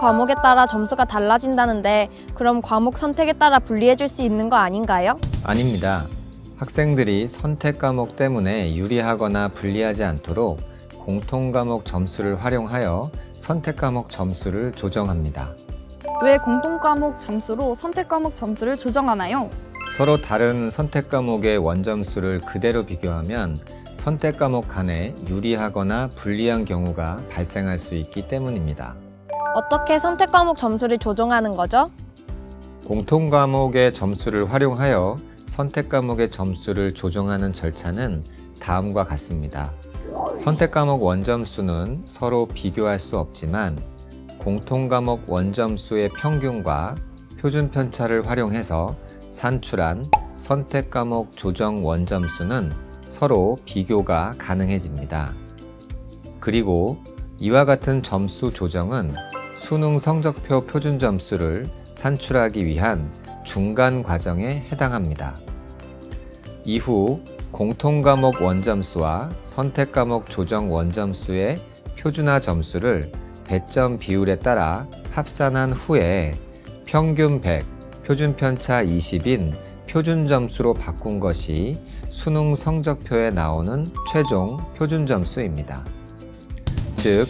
과목에 따라 점수가 달라진다는데 그럼 과목 선택에 따라 분리해 줄 수 있는 거 아닌가요? 아닙니다. 학생들이 선택 과목 때문에 유리하거나 불리하지 않도록 공통 과목 점수를 활용하여 선택 과목 점수를 조정합니다. 왜 공통 과목 점수로 선택 과목 점수를 조정하나요? 서로 다른 선택 과목의 원점수를 그대로 비교하면 선택 과목 간에 유리하거나 불리한 경우가 발생할 수 있기 때문입니다. 어떻게 선택 과목 점수를 조정하는 거죠? 공통 과목의 점수를 활용하여 선택 과목의 점수를 조정하는 절차는 다음과 같습니다. 선택 과목 원점수는 서로 비교할 수 없지만 공통 과목 원점수의 평균과 표준 편차를 활용해서 산출한 선택 과목 조정 원점수는 서로 비교가 가능해집니다. 그리고 이와 같은 점수 조정은 수능 성적표 표준 점수를 산출하기 위한 중간 과정에 해당합니다. 이후 공통 과목 원점수와 선택 과목 조정 원점수의 표준화 점수를 배점 비율에 따라 합산한 후에 평균 100, 표준 편차 20인 표준 점수로 바꾼 것이 수능 성적표에 나오는 최종 표준 점수입니다. 즉,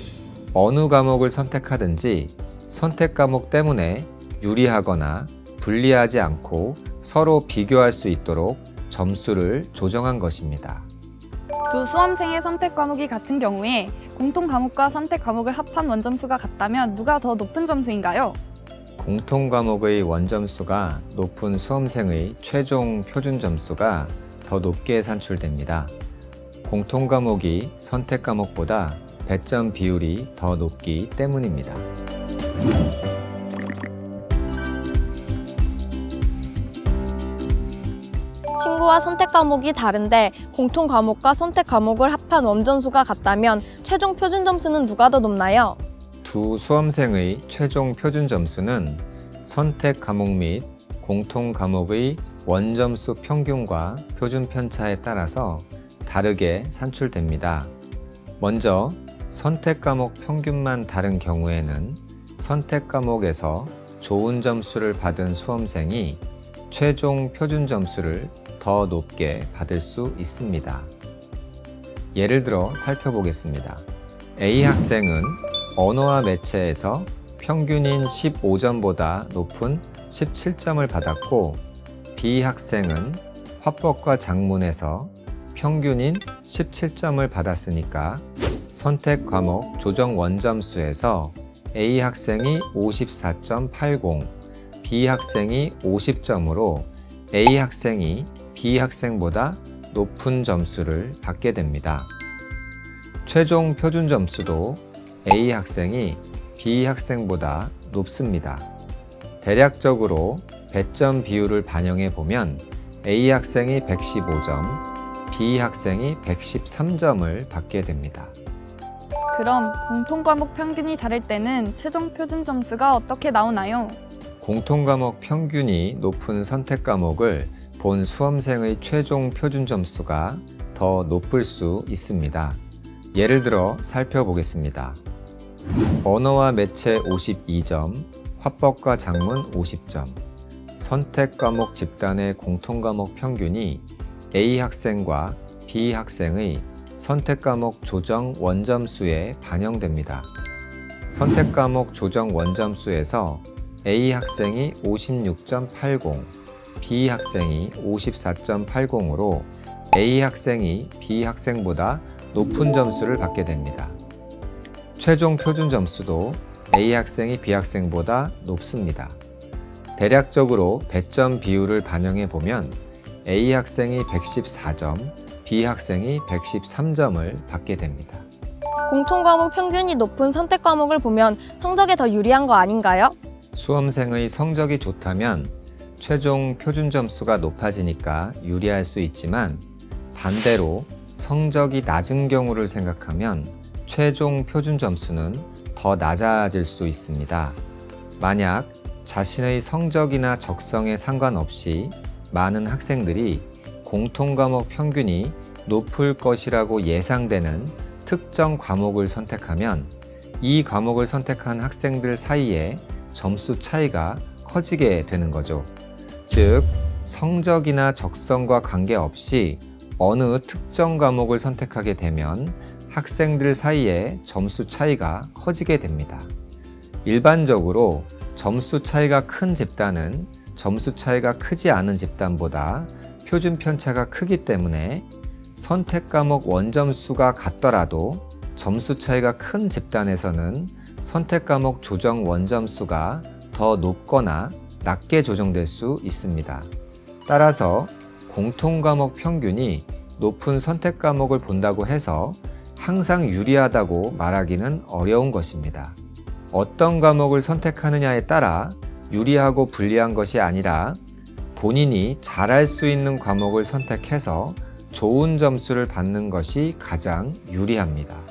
어느 과목을 선택하든지 선택 과목 때문에 유리하거나 불리하지 않고 서로 비교할 수 있도록 점수를 조정한 것입니다. 두 수험생의 선택 과목이 같은 경우에 공통 과목과 선택 과목을 합한 원점수가 같다면 누가 더 높은 점수인가요? 공통 과목의 원점수가 높은 수험생의 최종 표준 점수가 더 높게 산출됩니다. 공통 과목이 선택 과목보다 배점 비율이 더 높기 때문입니다. 친구와 선택 과목이 다른데 공통 과목과 선택 과목을 합한 원점수가 같다면 최종 표준 점수는 누가 더 높나요? 두 수험생의 최종 표준 점수는 선택 과목 및 공통 과목의 원점수 평균과 표준 편차에 따라서 다르게 산출됩니다. 먼저 선택 과목 평균만 다른 경우에는 선택 과목에서 좋은 점수를 받은 수험생이 최종 표준 점수를 더 높게 받을 수 있습니다. 예를 들어 살펴보겠습니다. A 학생은 언어와 매체에서 평균인 15점보다 높은 17점을 받았고 B 학생은 화법과 작문에서 평균인 17점을 받았으니까 선택 과목 조정 원점수에서 A 학생이 54.80, B 학생이 50점으로 A 학생이 B 학생보다 높은 점수를 받게 됩니다. 최종 표준 점수도 A 학생이 B 학생보다 높습니다. 대략적으로 배점 비율을 반영해 보면 A 학생이 115점, B 학생이 113점을 받게 됩니다. 그럼 공통 과목 평균이 다를 때는 최종 표준 점수가 어떻게 나오나요? 공통 과목 평균이 높은 선택 과목을 본 수험생의 최종 표준 점수가 더 높을 수 있습니다. 예를 들어 살펴보겠습니다. 언어와 매체 52점, 화법과 작문 50점. 선택 과목 집단의 공통 과목 평균이 A 학생과 B 학생의 선택 과목 조정 원점수에 반영됩니다. 선택 과목 조정 원점수에서 A 학생이 56.80, B 학생이 54.80으로 A 학생이 B 학생보다 높은 점수를 받게 됩니다. 최종 표준 점수도 A 학생이 B 학생보다 높습니다. 대략적으로 배점 비율을 반영해 보면 A 학생이 114점, B 학생이 113점을 받게 됩니다. 공통 과목 평균이 높은 선택 과목을 보면 성적에 더 유리한 거 아닌가요? 수험생의 성적이 좋다면 최종 표준 점수가 높아지니까 유리할 수 있지만 반대로 성적이 낮은 경우를 생각하면 최종 표준 점수는 더 낮아질 수 있습니다. 만약 자신의 성적이나 적성에 상관없이 많은 학생들이 공통 과목 평균이 높을 것이라고 예상되는 특정 과목을 선택하면 이 과목을 선택한 학생들 사이에 점수 차이가 커지게 되는 거죠. 즉, 성적이나 적성과 관계없이 어느 특정 과목을 선택하게 되면 학생들 사이에 점수 차이가 커지게 됩니다. 일반적으로 점수 차이가 큰 집단은 점수 차이가 크지 않은 집단보다 표준 편차가 크기 때문에 선택 과목 원점수가 같더라도 점수 차이가 큰 집단에서는 선택 과목 조정 원점수가 더 높거나 낮게 조정될 수 있습니다. 따라서 공통 과목 평균이 높은 선택 과목을 본다고 해서 항상 유리하다고 말하기는 어려운 것입니다. 어떤 과목을 선택하느냐에 따라 유리하고 불리한 것이 아니라 본인이 잘할 수 있는 과목을 선택해서 좋은 점수를 받는 것이 가장 유리합니다.